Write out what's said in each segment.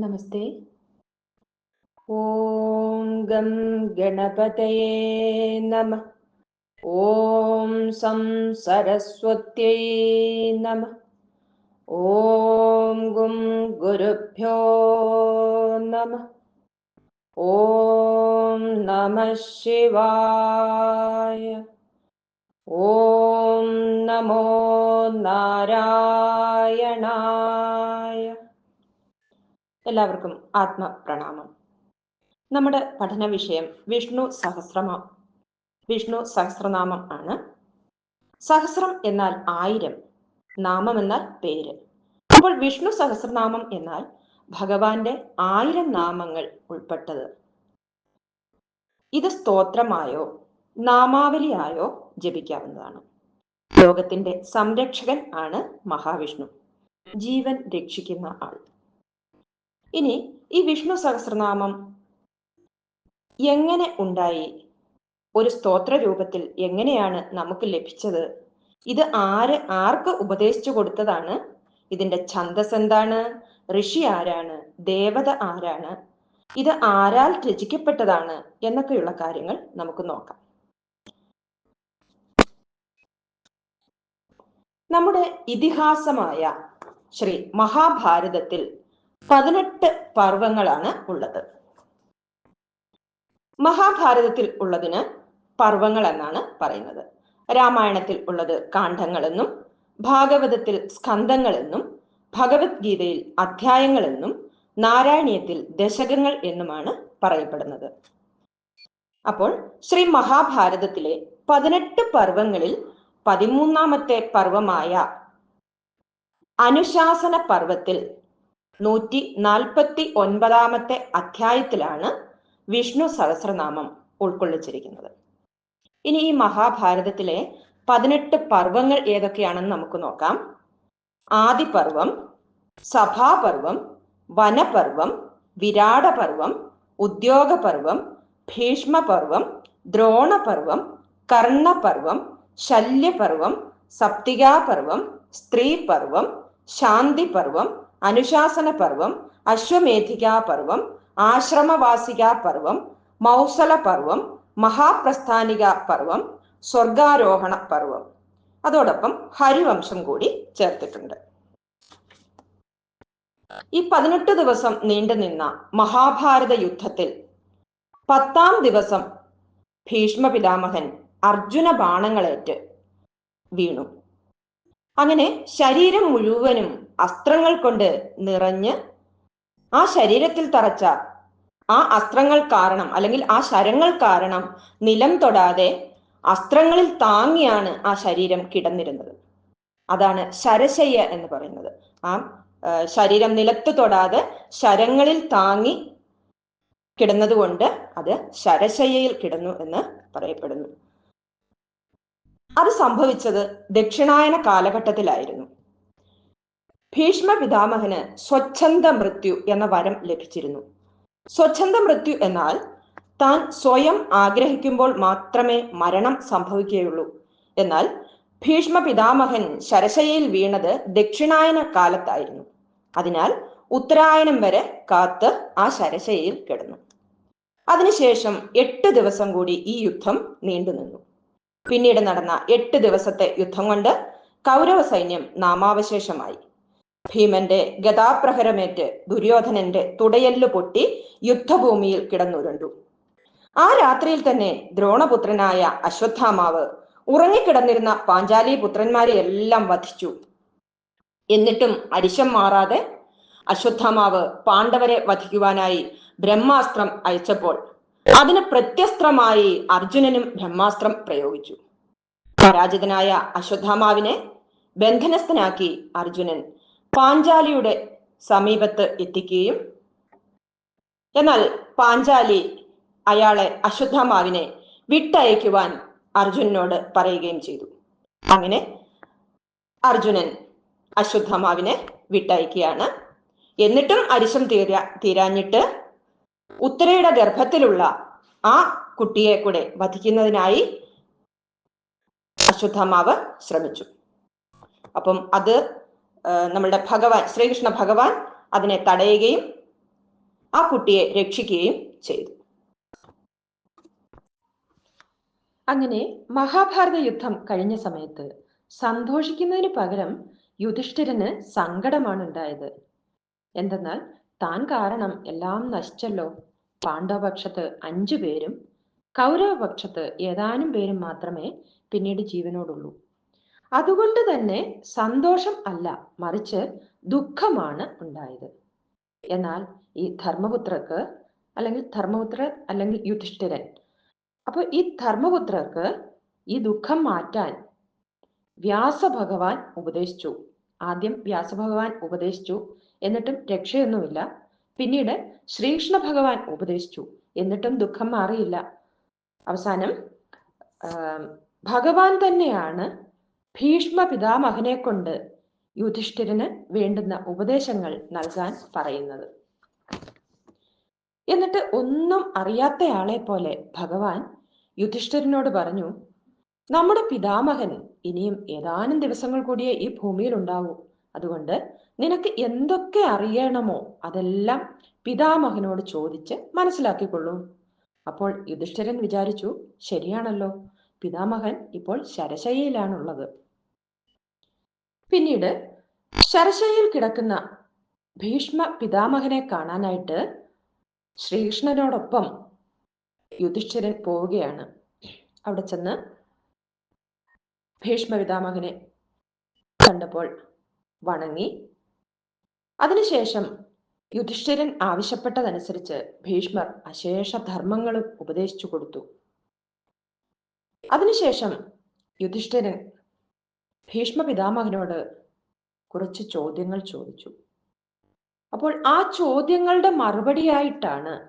नमस्ते ॐ गं गणपतये नमः ॐ सं सरस्वत्यै नमः ॐ गुं गुरुभ्यो नमः ॐ नमः शिवाय ॐ नमो नारायणा എല്ലാവർക്കും ആത്മപ്രണാമം. നമ്മുടെ പഠന വിഷയം വിഷ്ണു സഹസ്രമ വിഷ്ണു സഹസ്രനാമം ആണ്. സഹസ്രം എന്നാൽ ആയിരം നാമം എന്നാൽ പേര്. അപ്പോൾ വിഷ്ണു സഹസ്രനാമം എന്നാൽ ഭഗവാന്റെ ആയിരം നാമങ്ങൾ ഉൾപ്പെട്ടത്. ഇത് സ്തോത്രമായോ നാമാവലിയായോ ജപിക്കാവുന്നതാണ്. ലോകത്തിന്റെ സംരക്ഷകൻ ആണ് മഹാവിഷ്ണു. ജീവൻ രക്ഷിക്കുന്ന ആൾ. ഇനി ഈ വിഷ്ണു സഹസ്രനാമം എങ്ങനെ ഉണ്ടായി? ഒരു സ്തോത്ര രൂപത്തിൽ എങ്ങനെയാണ് നമുക്ക് ലഭിച്ചത്? ഇത് ആര് ആർക്ക് ഉപദേശിച്ചു കൊടുത്തതാണ്? ഇതിന്റെ ഛന്തസ് എന്താണ്? ഋഷി ആരാണ്? ദേവത ആരാണ്? ഇത് ആരാൽ രചിക്കപ്പെട്ടതാണ്? എന്നൊക്കെയുള്ള കാര്യങ്ങൾ നമുക്ക് നോക്കാം. നമ്മുടെ ഇതിഹാസമായ ശ്രീ മഹാഭാരതത്തിൽ പതിനെട്ട് പർവങ്ങളാണ് ഉള്ളത്. മഹാഭാരതത്തിൽ ഉള്ളതിന് പർവങ്ങൾ എന്നാണ് പറയുന്നത്. രാമായണത്തിൽ ഉള്ളത് കാണ്ഡങ്ങളെന്നും ഭാഗവതത്തിൽ സ്കന്ധങ്ങളെന്നും ഭഗവത്ഗീതയിൽ അധ്യായങ്ങളെന്നും നാരായണീയത്തിൽ ദശകങ്ങൾ എന്നുമാണ് പറയപ്പെടുന്നത്. അപ്പോൾ ശ്രീ മഹാഭാരതത്തിലെ പതിനെട്ട് പർവങ്ങളിൽ പതിമൂന്നാമത്തെ പർവമായ അനുശാസന പർവത്തിൽ നൂറ്റി നാൽപ്പത്തി ഒൻപതാമത്തെ അധ്യായത്തിലാണ് വിഷ്ണു സഹസ്രനാമം ഉൾക്കൊള്ളിച്ചിരിക്കുന്നത്. ഇനി ഈ മഹാഭാരതത്തിലെ പതിനെട്ട് പർവങ്ങൾ ഏതൊക്കെയാണെന്ന് നമുക്ക് നോക്കാം. ആദിപർവം സഭാപർവം വനപർവം വിരാടപർവം ഉദ്യോഗപർവം ഭീഷ്മപർവം ദ്രോണപർവം കർണപർവം ശല്യപർവം സപ്തികാപർവം സ്ത്രീപർവം ശാന്തിപർവം അനുശാസന പർവം അശ്വമേധികാ പർവം ആശ്രമവാസികാ പർവം മൗസല പർവം മഹാപ്രസ്ഥാനിക പർവം സ്വർഗാരോഹണ പർവം അതോടൊപ്പം ഹരിവംശം കൂടി ചേർത്തിട്ടുണ്ട്. ഈ പതിനെട്ട് ദിവസം നീണ്ടുനിന്ന മഹാഭാരത യുദ്ധത്തിൽ പത്താം ദിവസം ഭീഷ്മ പിതാമഹൻ അർജുന ബാണങ്ങളേറ്റ് വീണു. അങ്ങനെ ശരീരം മുഴുവനും അസ്ത്രങ്ങൾ കൊണ്ട് നിറഞ്ഞ് ആ ശരീരത്തിൽ തറച്ച ആ അസ്ത്രങ്ങൾ കാരണം അല്ലെങ്കിൽ ആ ശരങ്ങൾ കാരണം നിലം തൊടാതെ അസ്ത്രങ്ങളിൽ താങ്ങിയാണ് ആ ശരീരം കിടന്നിരുന്നത്. അതാണ് ശരശയ്യ എന്ന് പറയുന്നത്. ആ ശരീരം നിലത്ത് തൊടാതെ ശരങ്ങളിൽ താങ്ങി കിടന്നതുകൊണ്ട് അത് ശരശയ്യയിൽ കിടന്നു എന്ന് പറയപ്പെടുന്നു. അത് സംഭവിച്ചത് ദക്ഷിണായന കാലഘട്ടത്തിലായിരുന്നു. ഭീഷ്മ പിതാമഹന് സ്വച്ഛന്ത മൃത്യു എന്ന വരം ലഭിച്ചിരുന്നു. സ്വച്ഛന്ത മൃത്യു എന്നാൽ താൻ സ്വയം ആഗ്രഹിക്കുമ്പോൾ മാത്രമേ മരണം സംഭവിക്കുകയുള്ളൂ. എന്നാൽ ഭീഷ്മ പിതാമഹൻ ശരശയിൽ വീണത് ദക്ഷിണായന കാലത്തായിരുന്നു. അതിനാൽ ഉത്തരായനം വരെ കാത്ത് ആ ശരശയിൽ കിടന്നു. അതിനുശേഷം എട്ട് ദിവസം കൂടി ഈ യുദ്ധം നീണ്ടുനിന്നു പിന്നീട് നടന്ന എട്ട് ദിവസത്തെ യുദ്ധം കൊണ്ട് കൗരവ സൈന്യം നാമാവശേഷമായി. ഭീമന്റെ ഗതാപ്രഹരമേറ്റ് ദുര്യോധനന്റെ തുടയല്ലു പൊട്ടി യുദ്ധഭൂമിയിൽ കിടന്നുരുണ്ടു. ആ രാത്രിയിൽ തന്നെ ദ്രോണപുത്രനായ അശ്വത്ഥാമാവ് ഉറങ്ങിക്കിടന്നിരുന്ന പാഞ്ചാലി പുത്രന്മാരെ എല്ലാം വധിച്ചു. എന്നിട്ടും അരിശം മാറാതെ അശ്വത്ഥാമാവ് പാണ്ഡവരെ വധിക്കുവാനായി ബ്രഹ്മാസ്ത്രം അയച്ചപ്പോൾ അതിന് പ്രത്യസ്ത്രമായി അർജുനനും ബ്രഹ്മാസ്ത്രം പ്രയോഗിച്ചു. പരാജിതനായ അശ്വത്ഥാമാവിനെ ബന്ധനസ്ഥനാക്കി അർജുനൻ പാഞ്ചാലിയുടെ സമീപത്ത് എത്തിക്കുകയും എന്നാൽ പാഞ്ചാലി അയാളെ അശ്വത്ഥാമാവിനെ വിട്ടയക്കുവാൻ അർജുനനോട് പറയുകയും ചെയ്തു. അങ്ങനെ അർജുനൻ അശ്വത്ഥാമാവിനെ വിട്ടയക്കുകയാണ്. എന്നിട്ടും അരിശം തീരാ തീരാഞ്ഞിട്ട് ഉത്തരയുടെ ഗർഭത്തിലുള്ള ആ കുട്ടിയെ കൂടെ വധിക്കുന്നതിനായി അശ്വത്ഥമാവ് ശ്രമിച്ചു. അപ്പം അത് നമ്മളുടെ ഭഗവാൻ ശ്രീകൃഷ്ണ ഭഗവാൻ അതിനെ തടയുകയും ആ കുട്ടിയെ രക്ഷിക്കുകയും ചെയ്തു. അങ്ങനെ മഹാഭാരത യുദ്ധം കഴിഞ്ഞ സമയത്ത് സന്തോഷിക്കുന്നതിന് പകരം യുധിഷ്ഠിരന് സങ്കടമാണ് ഉണ്ടായത് എന്തെന്നാൽ താൻ കാരണം എല്ലാം നശിച്ചല്ലോ. പാണ്ഡവപക്ഷത്ത് അഞ്ചു പേരും കൗരവപക്ഷത്ത് ഏതാനും പേരും മാത്രമേ പിന്നീട് ജീവനോടുള്ളൂ. അതുകൊണ്ട് തന്നെ സന്തോഷം അല്ല മറിച്ച് ദുഃഖമാണ് ഉണ്ടായത്. എന്നാൽ ഈ ധർമ്മപുത്രക്ക് അല്ലെങ്കിൽ ധർമ്മപുത്രൻ അല്ലെങ്കിൽ യുധിഷ്ഠിരൻ അപ്പൊ ഈ ധർമ്മപുത്രർക്ക് ഈ ദുഃഖം മാറ്റാൻ വ്യാസഭഗവാൻ ഉപദേശിച്ചു. ആദ്യം വ്യാസഭഗവാൻ ഉപദേശിച്ചു എന്നിട്ടും രക്ഷയൊന്നുമില്ല. പിന്നീട് ശ്രീകൃഷ്ണ ഭഗവാൻ ഉപദേശിച്ചു എന്നിട്ടും ദുഃഖം മാറിയില്ല. അവസാനം ഭഗവാൻ തന്നെയാണ് ഭീഷ്മ പിതാമഹനെ കൊണ്ട് യുധിഷ്ഠിരന് വേണ്ടുന്ന ഉപദേശങ്ങൾ നൽകാൻ പറയുന്നത്. എന്നിട്ട് ഒന്നും അറിയാത്തയാളെ പോലെ ഭഗവാൻ യുധിഷ്ഠിരനോട് പറഞ്ഞു നമ്മുടെ പിതാമഹൻ ഇനിയും ഏതാനും ദിവസങ്ങൾ കൂടിയേ ഈ ഭൂമിയിൽ ഉണ്ടാവൂ. അതുകൊണ്ട് നിനക്ക് എന്തൊക്കെ അറിയണമോ അതെല്ലാം പിതാമഹനോട് ചോദിച്ച് മനസ്സിലാക്കിക്കൊള്ളൂ. അപ്പോൾ യുധിഷ്ഠിരൻ വിചാരിച്ചു ശരിയാണല്ലോ. പിതാമഹൻ ഇപ്പോൾ ശരശയ്യയിലാണുള്ളത്. പിന്നീട് ശരശയിൽ കിടക്കുന്ന ഭീഷ്മ പിതാമഹനെ കാണാനായിട്ട് ശ്രീകൃഷ്ണനോടൊപ്പം യുധിഷ്ഠിരൻ പോവുകയാണ്. അവിടെ ചെന്ന് ഭീഷ്മ പിതാമഹനെ കണ്ടപ്പോൾ വണങ്ങി. അതിനുശേഷം യുധിഷ്ഠിരൻ ആവശ്യപ്പെട്ടതനുസരിച്ച് ഭീഷ്മർ അശേഷ ധർമ്മങ്ങളും ഉപദേശിച്ചു കൊടുത്തു. അതിനുശേഷം യുധിഷ്ഠിരൻ ഭീഷ്മ പിതാമഹനോട് കുറച്ച് ചോദ്യങ്ങൾ ചോദിച്ചു. അപ്പോൾ ആ ചോദ്യങ്ങളുടെ മറുപടിയായിട്ടാണ്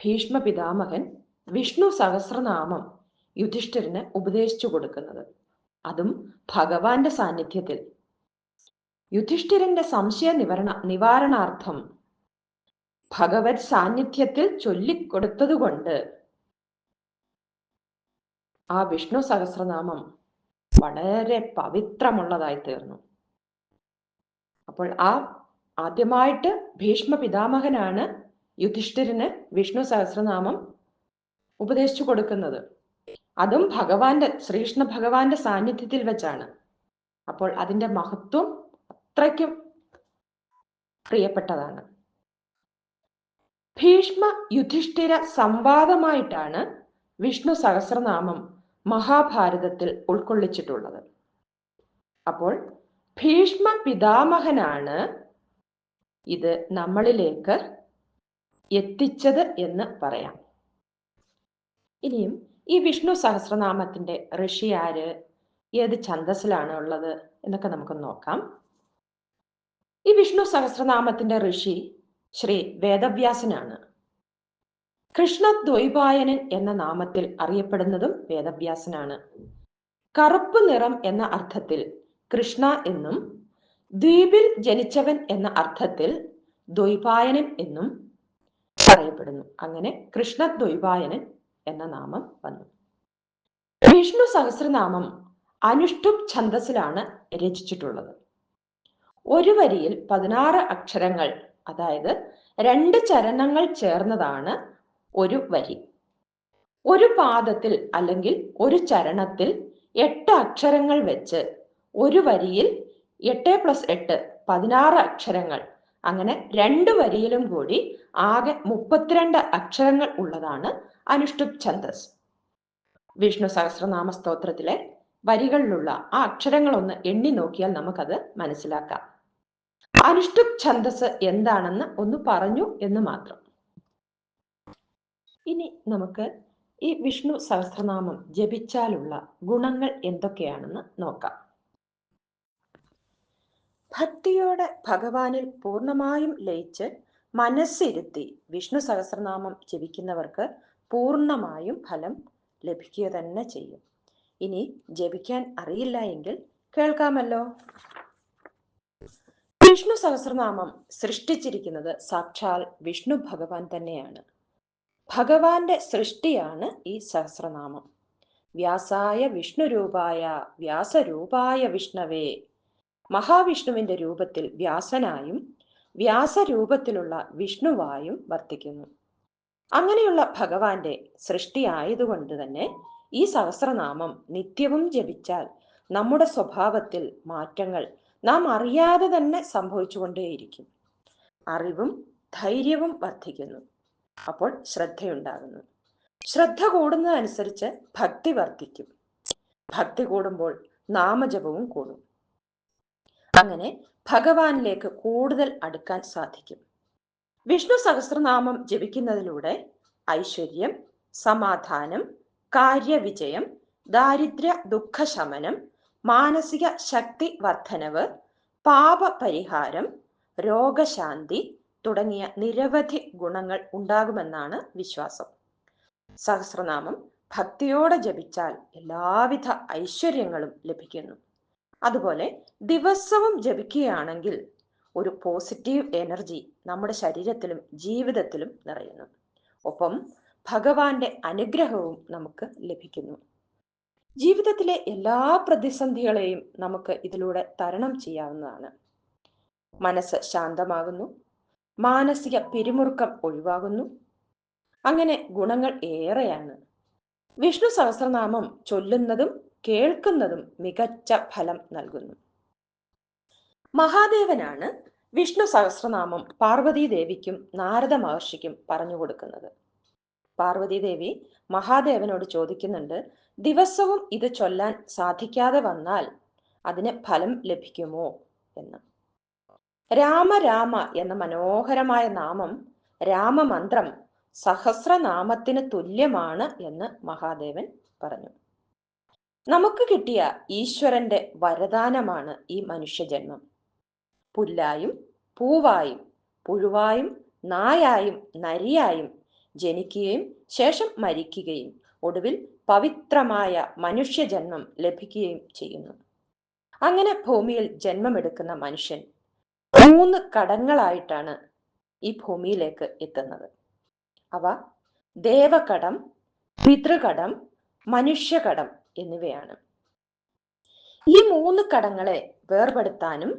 ഭീഷ്മ പിതാമഹൻ വിഷ്ണു സഹസ്രനാമം യുധിഷ്ഠിരന് ഉപദേശിച്ചു കൊടുക്കുന്നത്. അതും ഭഗവാന്റെ സാന്നിധ്യത്തിൽ. യുധിഷ്ഠിരന്റെ സംശയ നിവരണ നിവാരണാർത്ഥം ഭഗവത് സാന്നിധ്യത്തിൽ ചൊല്ലിക്കൊടുത്തതുകൊണ്ട് ആ വിഷ്ണു സഹസ്രനാമം വളരെ പവിത്രമുള്ളതായി തീർന്നു അപ്പോൾ ആ ആദ്യമായിട്ട് ഭീഷ്മ പിതാമഹനാണ് യുധിഷ്ഠിരന് വിഷ്ണു സഹസ്രനാമം ഉപദേശിച്ചു കൊടുക്കുന്നത്. അതും ഭഗവാന്റെ ശ്രീകൃഷ്ണ ഭഗവാന്റെ സാന്നിധ്യത്തിൽ വെച്ചാണ്. അപ്പോൾ അതിന്റെ മഹത്വം അത്രയ്ക്കും പ്രിയപ്പെട്ടതാണ്. ഭീഷ്മ യുധിഷ്ഠിര സംവാദമായിട്ടാണ് വിഷ്ണു സഹസ്രനാമം മഹാഭാരതത്തിൽ ഉൾക്കൊള്ളിച്ചിട്ടുള്ളത്. അപ്പോൾ ഭീഷ്മ പിതാമഹനാണ് ഇത് നമ്മളിലേക്ക് എത്തിച്ചത് എന്ന് പറയാം. ഇനിയും ഈ വിഷ്ണു സഹസ്രനാമത്തിന്റെ ഋഷി ആര്? ഏത് ഛന്തസ്സിലാണ് ഉള്ളത്? എന്നൊക്കെ നമുക്ക് നോക്കാം. ഈ വിഷ്ണു സഹസ്രനാമത്തിന്റെ ഋഷി ശ്രീ വേദവ്യാസനാണ്. കൃഷ്ണദ്വൈപായനൻ എന്ന നാമത്തിൽ അറിയപ്പെടുന്നതും വേദവ്യാസനാണ്. കറുപ്പ് നിറം എന്ന അർത്ഥത്തിൽ കൃഷ്ണ എന്നും ദ്വീപിൽ ജനിച്ചവൻ എന്ന അർത്ഥത്തിൽ ദ്വൈപായനൻ എന്നും പറയപ്പെടുന്നു. അങ്ങനെ കൃഷ്ണദ്വൈപായനൻ എന്ന നാമം വന്നു. വിഷ്ണു സഹസ്രനാമം അനുഷ്ടുപ് ഛന്ദസിലാണ് രചിച്ചിട്ടുള്ളത്. ഒരു വരിയിൽ പതിനാറ് അക്ഷരങ്ങൾ അതായത് രണ്ട് ചരണങ്ങൾ ചേർന്നതാണ് ഒരു വരി. ഒരു പാദത്തിൽ അല്ലെങ്കിൽ ഒരു ചരണത്തിൽ എട്ട് അക്ഷരങ്ങൾ വെച്ച് ഒരു വരിയിൽ എട്ട് പ്ലസ് എട്ട് പതിനാറ് അക്ഷരങ്ങൾ. അങ്ങനെ രണ്ട് വരിയിലും കൂടി ആകെ മുപ്പത്തിരണ്ട് അക്ഷരങ്ങൾ ഉള്ളതാണ് അനുഷ്ടുപ് ഛന്ദസ്. വിഷ്ണു സഹസ്രനാമ സ്തോത്രത്തിലെ വരികളിലുള്ള ആ അക്ഷരങ്ങളൊന്ന് എണ്ണി നോക്കിയാൽ നമുക്കത് മനസ്സിലാക്കാം. അനുഷ്ടുപ് ഛന്ദസ് എന്താണെന്ന് ഒന്ന് പറഞ്ഞു എന്ന് മാത്രം. ഇനി നമുക്ക് ഈ വിഷ്ണു സഹസ്രനാമം ജപിച്ചാലുള്ള ഗുണങ്ങൾ എന്തൊക്കെയാണെന്ന് നോക്കാം. ഭക്തിയോടെ ഭഗവാനിൽ പൂർണമായും ലയിച്ച് മനസ്സിരുത്തി വിഷ്ണു സഹസ്രനാമം ജപിക്കുന്നവർക്ക് പൂർണമായും ഫലം ലഭിക്കുക തന്നെ ചെയ്യും. ഇനി ജപിക്കാൻ അറിയില്ല എങ്കിൽ കേൾക്കാമല്ലോ. വിഷ്ണു സഹസ്രനാമം സൃഷ്ടിച്ചിരിക്കുന്നത് സാക്ഷാൽ വിഷ്ണു ഭഗവാൻ തന്നെയാണ്. ഭഗവാന്റെ സൃഷ്ടിയാണ് ഈ സഹസ്രനാമം. വ്യാസായ വിഷ്ണുരൂപായ വ്യാസരൂപായ വിഷ്ണവേ മഹാവിഷ്ണുവിന്റെ രൂപത്തിൽ വ്യാസനായും വ്യാസരൂപത്തിലുള്ള വിഷ്ണുവായും വർത്തിക്കുന്നു. അങ്ങനെയുള്ള ഭഗവാന്റെ സൃഷ്ടിയായതുകൊണ്ട് തന്നെ ഈ സഹസ്രനാമം നിത്യവും ജപിച്ചാൽ നമ്മുടെ സ്വഭാവത്തിൽ മാറ്റങ്ങൾ നാം അറിയാതെ തന്നെ സംഭവിച്ചുകൊണ്ടേയിരിക്കും. അറിവും ധൈര്യവും വർദ്ധിക്കുന്നു. അപ്പോൾ ശ്രദ്ധയുണ്ടാകുന്നു. ശ്രദ്ധ കൂടുന്നതനുസരിച്ച് ഭക്തി വർദ്ധിക്കും. ഭക്തി കൂടുമ്പോൾ നാമജപവും കൂടും. അങ്ങനെ ഭഗവാനിലേക്ക് കൂടുതൽ അടുക്കാൻ സാധിക്കും. വിഷ്ണു സഹസ്രനാമം ജപിക്കുന്നതിലൂടെ ഐശ്വര്യം സമാധാനം കാര്യവിജയം ദാരിദ്ര്യ ദുഃഖശമനം മാനസിക ശക്തി വർധനവ് പാപപരിഹാരം രോഗശാന്തി തുടങ്ങിയ നിരവധി ഗുണങ്ങൾ ഉണ്ടാകുമെന്നാണ് വിശ്വാസം. സഹസ്രനാമം ഭക്തിയോടെ ജപിച്ചാൽ എല്ലാവിധ ഐശ്വര്യങ്ങളും ലഭിക്കുന്നു. അതുപോലെ ദിവസവും ജപിക്കുകയാണെങ്കിൽ ഒരു പോസിറ്റീവ് എനർജി നമ്മുടെ ശരീരത്തിലും ജീവിതത്തിലും നിറയുന്നു. ഒപ്പം ഭഗവാന്റെ അനുഗ്രഹവും നമുക്ക് ലഭിക്കുന്നു. ജീവിതത്തിലെ എല്ലാ പ്രതിസന്ധികളെയും നമുക്ക് ഇതിലൂടെ തരണം ചെയ്യാവുന്നതാണ്. മനസ്സ് ശാന്തമാകുന്നു. മാനസിക പിരിമുറുക്കം ഒഴിവാകുന്നു. അങ്ങനെ ഗുണങ്ങൾ ഏറെയാണ്. വിഷ്ണു സഹസ്രനാമം ചൊല്ലുന്നതും കേൾക്കുന്നതും മികച്ച ഫലം നൽകുന്നു. മഹാദേവനാണ് വിഷ്ണു സഹസ്രനാമം പാർവതീദേവിക്കും നാരദ മഹർഷിക്കും പറഞ്ഞു കൊടുക്കുന്നത്. പാർവതീദേവി മഹാദേവനോട് ചോദിക്കുന്നുണ്ട് ദിവസവും ഇത് ചൊല്ലാൻ സാധിക്കാതെ വന്നാൽ അതിന് ഫലം ലഭിക്കുമോ? എന്ന്. രാമ രാമ എന്ന മനോഹരമായ നാമം രാമമന്ത്രം സഹസ്രനാമത്തിന് തുല്യമാണ് എന്ന് മഹാദേവൻ പറഞ്ഞു. നമുക്ക് കിട്ടിയ ഈശ്വരന്റെ വരദാനമാണ് ഈ മനുഷ്യജന്മം. പുല്ലായും പൂവായും പുഴുവായും നായായും നരിയായും ജനിക്കുകയും ശേഷം മരിക്കുകയും ഒടുവിൽ പവിത്രമായ മനുഷ്യജന്മം ലഭിക്കുകയും ചെയ്യുന്നു. അങ്ങനെ ഭൂമിയിൽ ജന്മമെടുക്കുന്ന മനുഷ്യൻ മൂന്ന് കടങ്ങളായിട്ടാണ് ഈ ഭൂമിയിലേക്ക് എത്തുന്നത്. അവ ദേവകടം പിതൃകടം മനുഷ്യകടം എന്നിവയാണ്. ഈ മൂന്ന് കടങ്ങളെ വേർപെടുത്താനും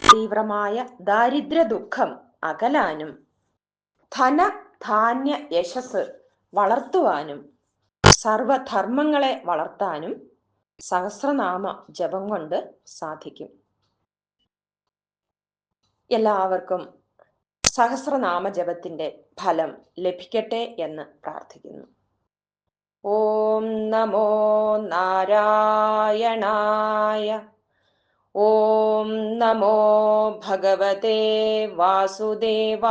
തീവ്രമായ ദാരിദ്ര്യ ദുഃഖം അകലാനും ധന ധാന്യ യശസ് വളർത്തുവാനും സർവധർമ്മങ്ങളെ വളർത്താനും സഹസ്രനാമ ജപം കൊണ്ട് സാധിക്കും. എല്ലാവർക്കും സഹസ്രനാമ ജപത്തിന്റെ ഫലം ലഭിക്കട്ടെ എന്ന് പ്രാർത്ഥിക്കുന്നു. ഓം നമോ നാരായണായ ഓം നമോ ഭഗവതേ വാസുദേവായ